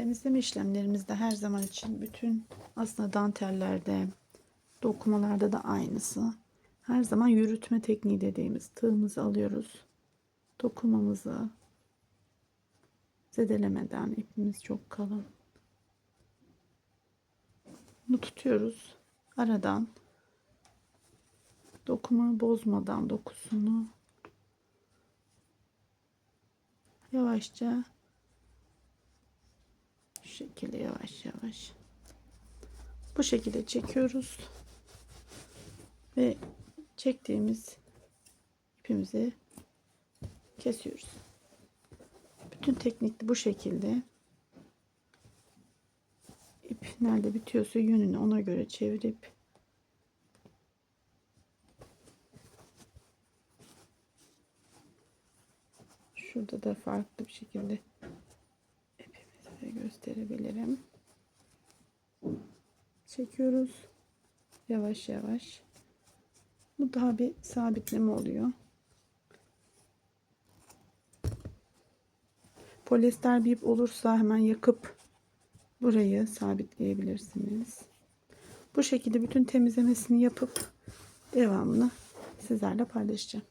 Temizleme işlemlerimizde her zaman için bütün aslında dantellerde, dokumalarda da aynısı. Her zaman yürütme tekniği dediğimiz tığımızı alıyoruz. Dokumamızı zedelemeden ipimiz çok kalın. Bunu tutuyoruz. Aradan dokumayı bozmadan dokusunu yavaşça şekilde yavaş yavaş bu şekilde çekiyoruz ve çektiğimiz ipimizi kesiyoruz. Bütün teknik bu şekilde. İp nerede bitiyorsa yönünü ona göre çevirip şurada da farklı bir şekilde gösterebilirim. Çekiyoruz. Yavaş yavaş. Bu daha bir sabitleme oluyor. Polyester bir ip olursa hemen yakıp burayı sabitleyebilirsiniz. Bu şekilde bütün temizlemesini yapıp devamını sizlerle paylaşacağım.